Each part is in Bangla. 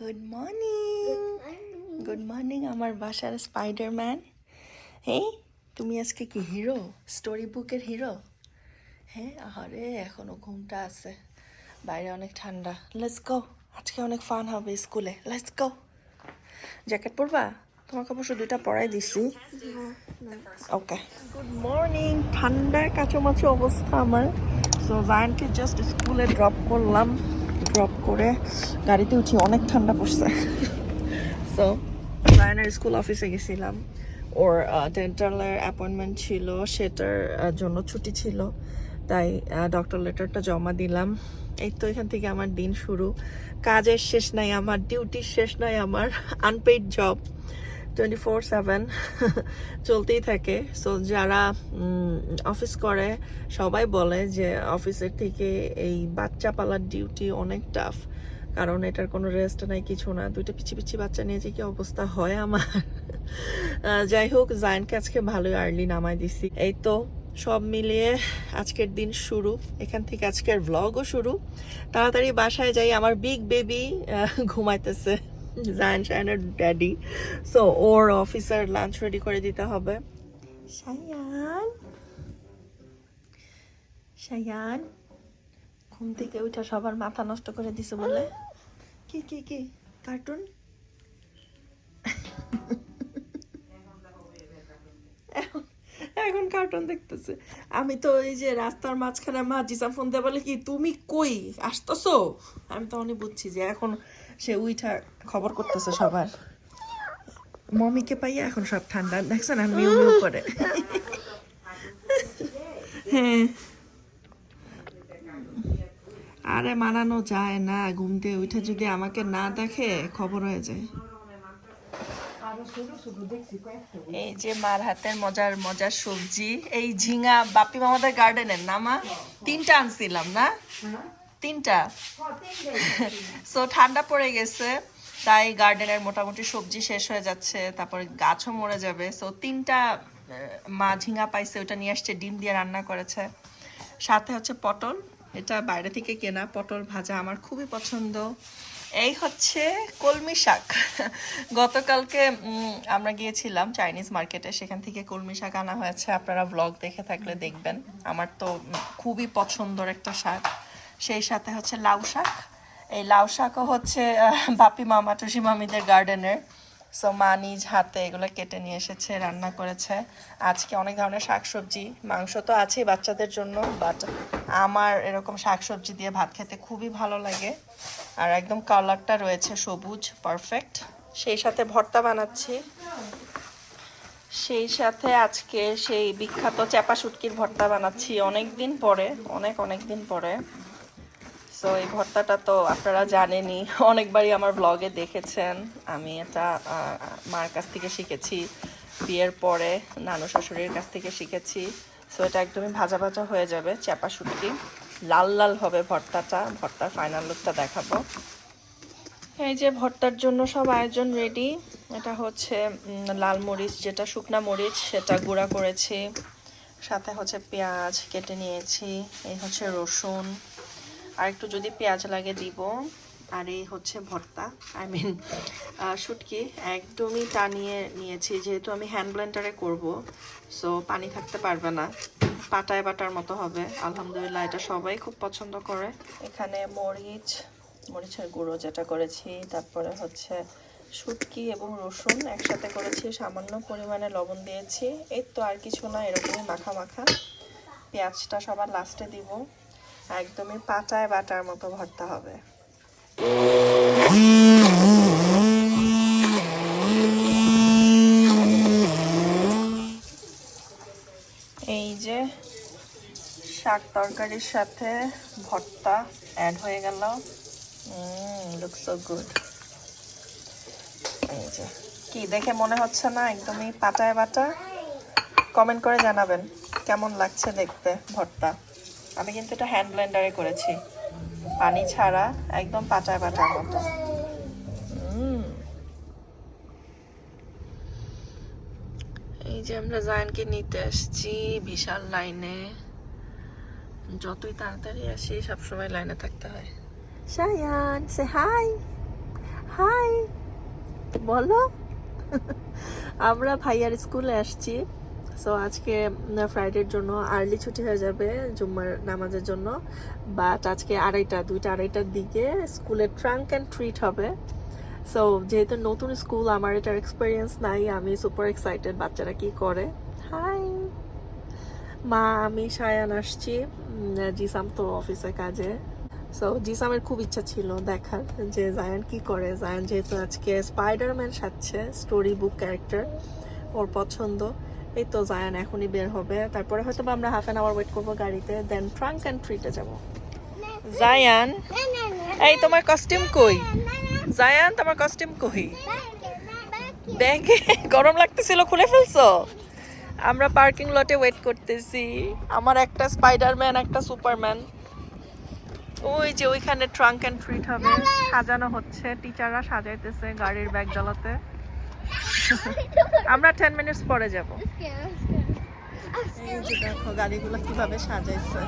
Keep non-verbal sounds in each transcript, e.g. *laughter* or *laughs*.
গুড মর্নিং গুড মর্নিং আমার বাসার স্পাইডারম্যান হ্যাঁ তুমি আজকে কি হিরো স্টোরি বুকের হিরো হ্যাঁ আরে এখনও ঘুমটা আছে। বাইরে অনেক ঠান্ডা। লেটস গো আজকে অনেক ফান হবে স্কুলে। লেটস গো জ্যাকেট পরবা? তোমাকে অবশ্য দুইটা পরাই দিছি। ওকে গুড মর্নিং ঠান্ডার কাছামাছি অবস্থা আমার। সো জায়ানকে জাস্ট স্কুলে ড্রপ করলাম। ড্রপ করে গাড়িতে উঠি অনেক ঠান্ডা পড়ছে। সো জায়ানের স্কুল অফিসে গেছিলাম। ওর ডেন্টালের অ্যাপয়েন্টমেন্ট ছিল, সেটার জন্য ছুটি ছিল। তাই ডক্টর লেটারটা জমা দিলাম। এই তো এখান থেকে আমার দিন শুরু। কাজের শেষ নাই আমার ডিউটির শেষ নাই আমার unpaid job twenty four seven চলতেই থাকে। সো যারা অফিস করে, সবাই বলে যে অফিসের থেকে এই বাচ্চা পালার ডিউটি অনেক টাফ কারণ এটার কোনো রেস্ট নাই, কিছু না। দুইটা পিছি পিছি বাচ্চা নিয়ে যে কি অবস্থা হয় আমার? *laughs* যাই হোক, জায়নকে আজকে ভালোই আর্লি নামাই দিছি। এই তো, সব মিলিয়ে আজকের দিন শুরু। এখান থেকে আজকের ভ্লগও শুরু। তাড়াতাড়ি বাসায় যাই, আমার বিগ বেবি ঘুমাইতেছে। জায়ান শায়নের ড্যাডি সো ওর অফিসার লাঞ্চ রেডি করে দিতে হবে। শায়ান। শায়ান ঘুম থেকে উঠে সবার মাথা নষ্ট করে দিছে বলে। কি কি কি? কার্টুন *laughs* এখন- এখন কার্টুন দেখতেছে। আমি তো এই যে রাস্তার মাঝখানে মা জিসা ফোন দিয়ে বলে কি, তুমি কই? আসতেছো? আমি তখনই বুঝছি যে এখন সে উইঠা খবর করতেছে সবার। মমিকে পাইয়া এখন সব ঠান্ডা। দেখছেন, আর মিউ মিউ করে। হ্যাঁ। আরে মানানো যায় না। ঘুম দিয়ে উঠে যদি আমাকে না দেখে, খবর হয়ে যায়। এই যে মার হাতের মজার মজার সবজি এই ঝিঙা বাপি মামাদের গার্ডেনের না মা? তিনটা আনছিলাম না? তিনটা? সো ঠান্ডা পড়ে গেছে তাই গার্ডেনের মোটামুটি সবজি শেষ হয়ে যাচ্ছে তারপরে গাছও মরে যাবে। সো তিনটা মা ঝিঙা পাইছে ওটা নিয়ে আসছে ডিম দিয়ে রান্না করেছে। সাথে হচ্ছে পটল এটা বাইরে থেকে কেনা। পটল ভাজা আমার খুবই পছন্দ। এই হচ্ছে কলমি শাক। গতকালকে আমরা গিয়েছিলাম চাইনিজ মার্কেটে সেখান থেকে কলমি শাক আনা হয়েছে। আপনারা ব্লগ দেখে থাকলে দেখবেন। আমার তো খুবই পছন্দর একটা শাক। সেই সাথে হচ্ছে লাউ শাক। এই লাউ শাকও হচ্ছে বাপি মামা, টুসি মামিদের গার্ডেনের সো মা নিজ হাতে এগুলো কেটে নিয়ে এসেছে, রান্না করেছে। আজকে অনেক ধরনের শাকসবজি। মাংস তো আছেই বাচ্চাদের জন্য বাট আমার এরকম শাকসবজি দিয়ে ভাত খেতে খুবই ভালো লাগে। আর একদম কালারটা রয়েছে সবুজ পারফেক্ট সেই সাথে ভর্তা বানাচ্ছি। সেই সাথে আজকে সেই বিখ্যাত চাপা শুটকির ভর্তা বানাচ্ছি অনেক দিন পরে, অনেক অনেক দিন পরে। সো এই ভর্তাটা তো আপনারা জানেনই, অনেকবারই আমার ব্লগে দেখেছেন। আমি এটা মার কাছ থেকে শিখেছি, বিয়ের পরে নানু শাশুড়ির কাছ থেকে শিখেছি। সো এটা একদমই ভাজা ভাজা হয়ে যাবে চাপা শুটকি। লাল লাল হবে ভর্তাটা। ভর্তার ফাইনাল লুকটা দেখাবো। এই যে ভর্তার জন্য সব আয়োজন রেডি এটা হচ্ছে লাল মরিচ, যেটা শুকনা মরিচ, সেটা গুঁড়া করেছি। সাথে হচ্ছে পেঁয়াজ কেটে নিয়েছি। এই হচ্ছে রসুন। আর একটু যদি পেঁয়াজ লাগে দিব। আর এই হচ্ছে ভর্তা। আই মিন শুটকি একদমই টানিয়ে নিয়েছি। যেহেতু আমি হ্যান্ড ব্লেন্ডারে করব সো পানি থাকতে পারবে না। পাটায় বাটার মতো হবে। আলহামদুলিল্লাহ, এটা সবাই খুব পছন্দ করে। এখানে মরিচ, মরিচের গুঁড়ো যেটা করেছি, তারপরে হচ্ছে শুটকি এবং রসুন একসাথে করেছি, সামান্য পরিমাণে লবণ দিয়েছি। এই তো আর কিছু না, এরকমই মাখা মাখা। পেঁয়াজটা সবার লাস্টে দিব। একদমই পাটায় বাটার মতো ভর্তা হবে। এই যে শাক তরকারির সাথে ভর্তা অ্যাড হয়ে গেল। লুক সো গুড এই যে, কি দেখে মনে হচ্ছে না? একদমই পাটায় বাটা? কমেন্ট করে জানাবেন, কেমন লাগছে দেখতে ভর্তা? আমি কিন্তু এটা হ্যান্ড ব্লেন্ডারে করেছি। পানি ছাড়া একদম পাটায় বাটার মতো। উম। এই যে আমরা জায়ানকে নিতে আসছি বিশাল লাইনে। যতই তাড়াতাড়ি আসি সবসময় লাইনে থাকতে হয়। শায়ান সে হাই হাই বলো। আমরা ভাইয়ার স্কুলে আসছি। সো আজকে ফ্রাইডের জন্য আর্লি ছুটি হয়ে যাবে জুম্মার নামাজের জন্য। বাট আজকে আড়াইটা, দুইটা, আড়াইটার দিকে স্কুলে ট্রাঙ্ক অ্যান্ড ট্রিট হবে। সো যেহেতু নতুন স্কুল, আমার এটার এক্সপিরিয়েন্স নাই, আমি সুপার এক্সাইটেড বাচ্চারা কি করে। হাই মা, আমি সায়ান আসছি। জিসাম তো অফিসে কাজে। সো জিসামের খুব ইচ্ছা ছিল দেখার যে জায়ান কি করে। জায়ান যেহেতু আজকে স্পাইডারম্যান সাজছে স্টোরি বুক ক্যারেক্টার ওর পছন্দ। এই তো জায়ান এখনই বের হবে। তারপরে হয়তো আমরা হাফ অ্যান আওয়ার ওয়েট করব গাড়িতে দেন ট্রাঙ্ক অ্যান্ড ট্রিটে যাব। জায়ান, এই তোমার কস্টিউম কই? জায়ান, তোমার কস্টিউম কই? ব্যাগে, গরম লাগতেছিল, খুলে ফেলছো? আমরা পার্কিং লটে ওয়েট করতেছি। আমার একটা স্পাইডারম্যান একটা সুপারম্যান ওই যে ওইখানে ট্রাঙ্ক অ্যান্ড ট্রিট হবে সাজানো হচ্ছে। টিচাররা সাজাইতেছে গাড়ির ব্যাগ জ্বালাতে। আমরা টেন মিনিটস পরে যাব। দেখো গাড়িগুলো কীভাবে সাজাইছে।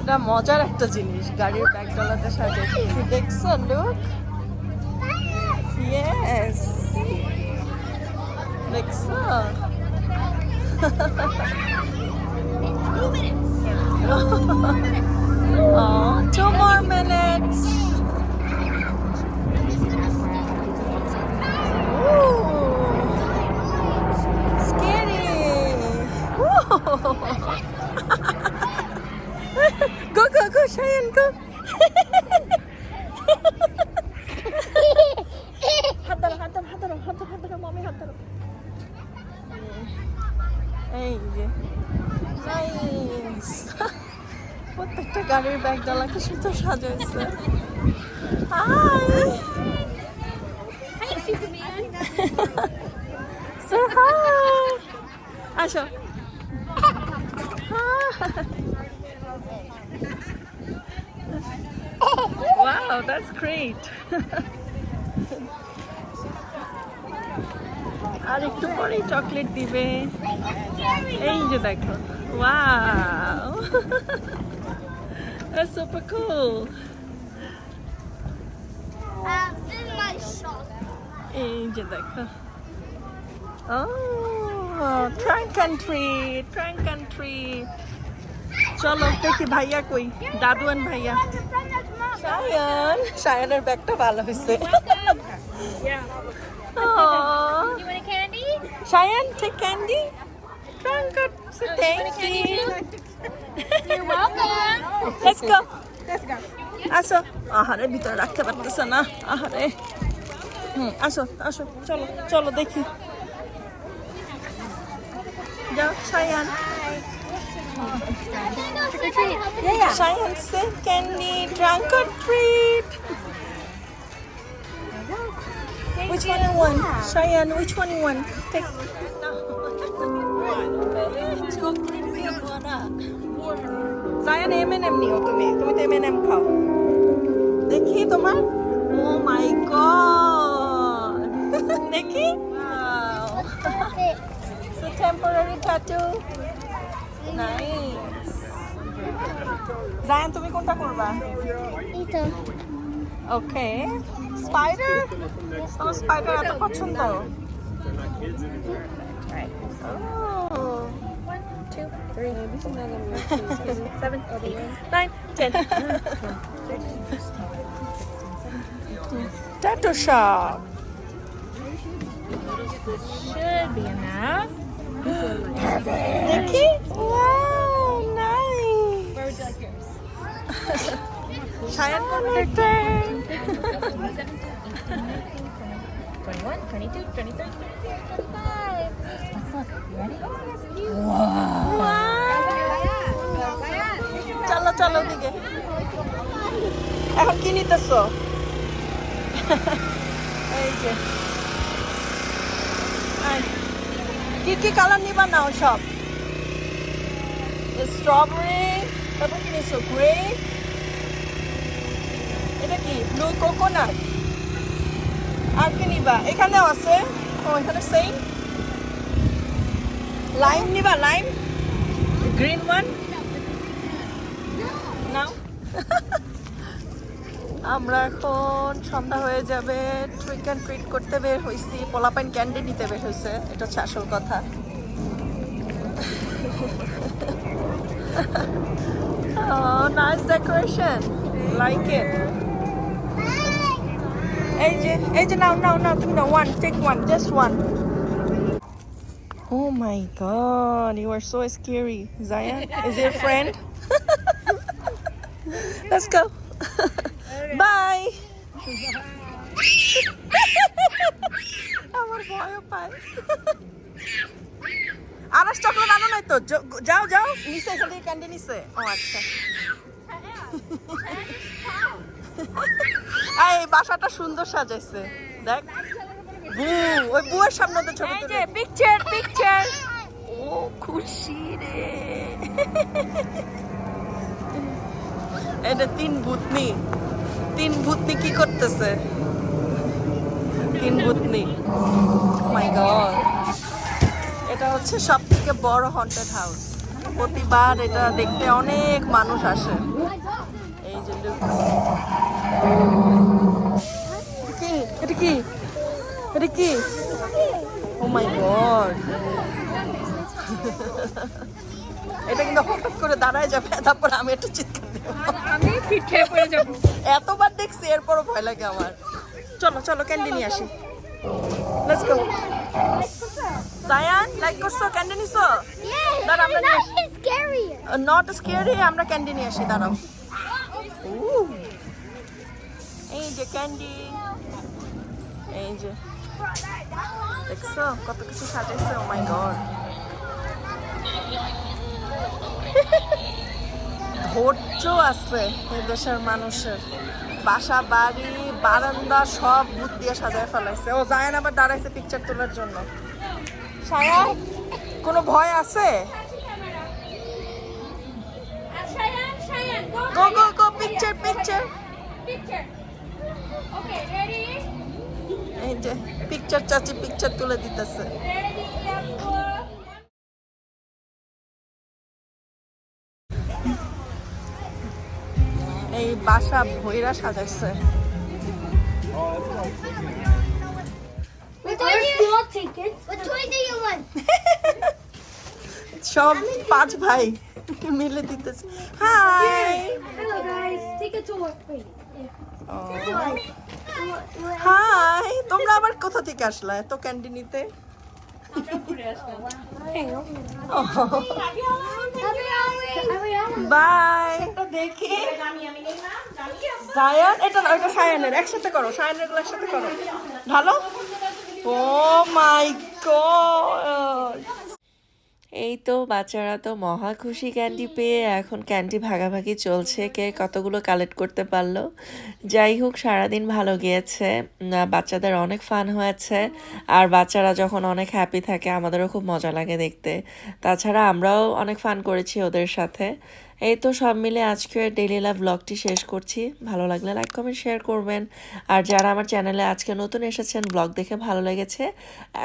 এটা মজার একটা জিনিস গাড়ির ব্যাগ জ্বালাতে সাজাইছে দেখছ লুক ইয়েস দেখছ? Oh, two more minutes. Go, go, go, Cheyenne, go. হাত ধরো হাত ধরো হাত ধরো হাত ধরো হাত ধরো মামি হাত ধরো। এই যে প্রত্যেকটা গাড়ির ব্যাগ ডালা কি সুন্দর সাজাইছে। হাই Hi, আসো। wow that's great আর একটু পরেই চকলেট দিবে এই যে দেখো wow that's super cool Um, this is my shop. এই যে দেখো Oh, trunk and treat, trunk and treat. চলো দেখি ভাইয়া কই? দাদু আন ভাইয়া। সায়ন। সায়নের ব্যাগটা ভালো হয়েছে। সায়ন ঠিক ক্যান্ডি আসো। আহারে ভিতরে রাখতে পারতেছে না। আহারে। হুম আসো আসো চলো চলো দেখি। যাও Sayan. Trick or treat. Yeah, yeah. Cheyenne said candy, trunk or treat. Which one you want? Cheyenne, which one you want? Take. chocolate খাবো না। Cheyenne M&M নিও তুমি তুমি তো M&M খাও দেখি তোমার ও মাই গড দেখি wow so temporary tattoo nice Zayan তুমি কোনটা করবা Ito. ওকে স্পাইডার তোমার স্পাইডার এত পছন্দ Oh. One, two, three, seven, eight, nine, ten. Tattoo shop. Should be enough. Nikki? Wow, nice. Where would you like yours? Cheyenne one turn. 21, 22, 23, 25. Let's look. You কি কি কালার নিবা নাও সব? স্ট্রবেরি তারপর কি নিছো? গ্রে এটা কি? ব্লু কোকোনাট আর কি নিবা? এখানেও আছে। ও এখানে সেম লাইম নিবা? লাইম গ্রিন ওয়ান নাও আমরা এখন সন্ধ্যা হয়ে যাবে ট্রিক অ্যান্ড ট্রিট করতে বের হয়েছি পোলাপাইন ক্যান্ডি নিতে বের হয়েছে এটা হচ্ছে আসল কথা oh, nice decoration. Like it. এই যে এই যে নাও নাও নাও তুমি নাও one take one just one Oh my god, you are so scary. Zaya, is your friend? *laughs* Let's go. *laughs* Bye. *laughs* আমার ভয়ও পায়। আনাস চকলেট আনো নাই তো? যাও যাও। নিচে এখান থেকে ক্যান্ডি নিচে। ও আচ্ছা। এই বাসাটা সুন্দর সাজাইছে। দেখ। বু ওই বুয়ের সামনে তো ছবি তুলে পিকচার পিকচার ও খুশি রে। এটা তিন ভূতনি। তিন ভূতনি কি করতেছে? তিন ভূতনি। মাই গড এটা হচ্ছে সব থেকে বড় হন্টেড হাউস প্রতিবার এটা দেখতে অনেক মানুষ আসে। এই যে. কি? এটা কি? এটা কি? ও মাই গড এটা কিন্তু হঠাৎ করে দাঁড়ায় যাবে তারপর আমি একটু চিৎকার দেবো। আমি খেয়ে পড়ে যাব। এতবার দেখছি এরপরও ভয় লাগে আমার। চলো চলো ক্যান্ডি নিয়ে আসি। লেটস গো সায়ান লাইক করছ? ক্যান্ডি নিছো? দাঁড়া, আমরা. নট স্কেয়ারি আমরা ক্যান্ডি নিয়ে আসি দাঁড়াও. এই যে ক্যান্ডি। এই যে। দেখছ? কত কিছু সাজাইছে ও মাই গড ধৈর্য আছে এই দেশের মানুষের। বাসা বাড়ি বারান্দা সব ভূত দিয়ে সাজায় ফেলাইছে। ও জায়ান আবার দাঁড়াইছে পিকচার তোলার জন্য। কোনো ভয় আছে? Cheyenne, Cheyenne, go go go picture picture? এই যে পিকচার চাচি পিকচার তুলে দিতেছে। এই বাসা ভৈরা সাজাচ্ছে সব পাঁচ ভাই মিলে দিতেছে। Hi hi oh. তোমরা আবার কোথা থেকে আসলে তো? ক্যান্টিনিতে বাই দেখি। সায়ান এটা না ওটা সায়ানের। একসাথে করো সায়ানের একসাথে করো। ভালো? ও মাই গড এই তো বাচ্চারা তো মহা খুশি ক্যান্ডি পেয়ে এখন ক্যান্ডি ভাগাভাগি চলছে। কে কতগুলো কালেক্ট করতে পারল? যাই হোক, সারাদিন ভালো গিয়েছে। বাচ্চাদের অনেক ফান হয়েছে। আর বাচ্চারা যখন অনেক হ্যাপি থাকে, আমাদেরও খুব মজা লাগে দেখতে। তাছাড়া আমরাও অনেক ফান করেছি ওদের সাথে। এই তো সব মিলে আজকের ডেইলি লাভ ব্লগটি শেষ করছি। ভালো লাগলে লাইক কমেন্ট শেয়ার করবেন। আর যারা আমার চ্যানেলে আজকে নতুন এসেছেন ব্লগ দেখে ভালো লেগেছে,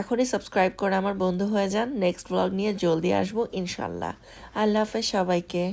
এখনই সাবস্ক্রাইব করে আমার বন্ধু হয়ে যান। নেক্সট ব্লগ নিয়ে জলদি আসব, ইনশাল্লাহ। আল্লাহ হাফেজ সবাইকে।